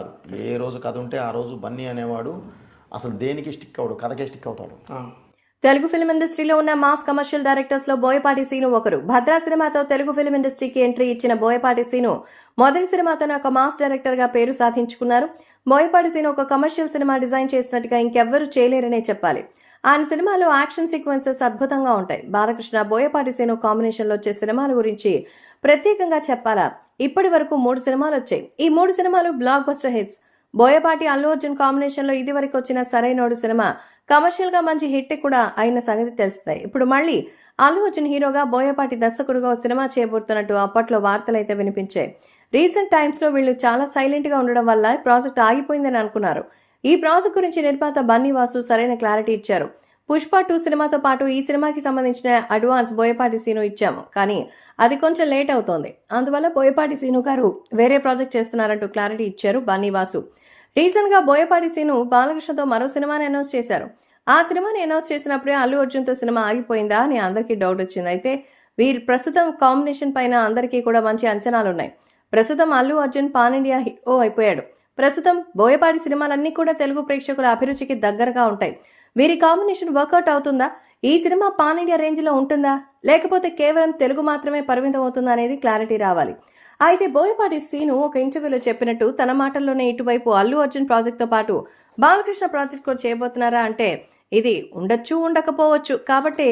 కాదు. ఏ రోజు కథ ఉంటే ఆ రోజు బన్నీ అనేవాడు అసలు దేనికి స్టిక్ అవడు? కథకే స్టిక్ అవుతాడు. తెలుగు ఫిల్మ్ ఇండస్ట్రీలో ఉన్న మాస్ కమర్షియల్ డైరెక్టర్స్లో బోయపాటి సీను ఒకరు. భద్రా సినిమాతో తెలుగు ఫిల్మ్ ఇండస్ట్రీకి ఎంట్రీ ఇచ్చిన బోయపాటి సీను మొదటి సినిమాతోనే ఒక మాస్ డైరెక్టర్గా పేరు సాధించుకున్నారు. బోయపాటి సీను ఒక కమర్షియల్ సినిమా డిజైన్ చేసినట్టుగా ఇంకెవ్వరూ చేయలేరనే చెప్పాలి. ఆయన సినిమాలో యాక్షన్ సీక్వెన్సెస్ అద్భుతంగా ఉంటాయి. బాలకృష్ణ బోయపాటి సీను కాంబినేషన్లో వచ్చే సినిమాల గురించి ప్రత్యేకంగా చెప్పాలా? ఇప్పటి వరకు మూడు సినిమాలు వచ్చాయి. ఈ మూడు సినిమాలు blockbuster hits Boyapati Allu Arjun కాంబినేషన్లో ఇది వరకు వచ్చిన సరైనోడు సినిమా. కమర్షియల్గా మంచి హిట్ కూడా అయిన సంగతి తెలుస్తాయి. ఇప్పుడు మళ్ళీ అల్లు అర్జున్ హీరోగా బోయపాటి దర్శకుడుగా సినిమా చేయబోతున్నట్టు అప్పట్లో వార్తలైతే వినిపించాయి. రీసెంట్ టైమ్స్లో వీళ్ళు చాలా సైలెంట్గా ఉండడం వల్ల ప్రాజెక్ట్ ఆగిపోయిందని అనుకున్నారు. ఈ ప్రాజెక్ట్ గురించి నిర్మాత బన్నీ వాసు సరైన క్లారిటీ ఇచ్చారు. పుష్ప టూ సినిమాతో పాటు ఈ సినిమాకి సంబంధించిన అడ్వాన్స్ బోయపాటి సీను ఇచ్చాము. కానీ అది కొంచెం లేట్ అవుతోంది. అందువల్ల బోయపాటి సీను గారు వేరే ప్రాజెక్ట్ చేస్తున్నారంటూ క్లారిటీ ఇచ్చారు బన్నీవాసు రీసెంట్గా రీసెంట్గా బోయపాటి సీను బాలకృష్ణతో మరో సినిమాని అనౌన్స్ చేశారు. ఆ సినిమాని అనౌన్స్ చేసినప్పుడే అల్లు అర్జున్తో సినిమా ఆగిపోయిందా అని అందరికీ డౌట్ వచ్చింది. అయితే వీరి ప్రస్తుతం కాంబినేషన్ పైన అందరికీ కూడా మంచి అంచనాలున్నాయి. ప్రస్తుతం Allu Arjun pan India hero అయిపోయాడు. ప్రస్తుతం బోయపాటి సినిమాలన్నీ కూడా తెలుగు ప్రేక్షకుల అభిరుచికి దగ్గరగా ఉంటాయి. వీరి కాంబినేషన్ వర్కౌట్ అవుతుందా? ఈ సినిమా పాన్ ఇండియా రేంజ్లో ఉంటుందా? లేకపోతే కేవలం తెలుగు మాత్రమే పరిమితం అవుతుందా అనేది క్లారిటీ రావాలి. అయితే బోయపాటి సీను ఒక ఇంటర్వ్యూలో చెప్పినట్టు తన మాటల్లోనే ఇటువైపు అల్లు అర్జున్ ప్రాజెక్ట్తో పాటు బాలకృష్ణ ప్రాజెక్ట్ కూడా చేయబోతున్నారా అంటే ఇది ఉండొచ్చు ఉండకపోవచ్చు. కాబట్టి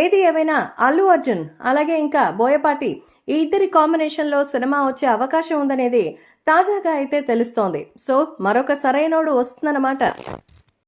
ఏది ఏవైనా అల్లు అర్జున్ అలాగే ఇంకా బోయపాటి ఈ ఇద్దరి కాంబినేషన్లో సినిమా వచ్చే అవకాశం ఉందనేది తాజాగా అయితే తెలుస్తోంది. సో మరొక సరైనోడు వస్తుందన్నమాట.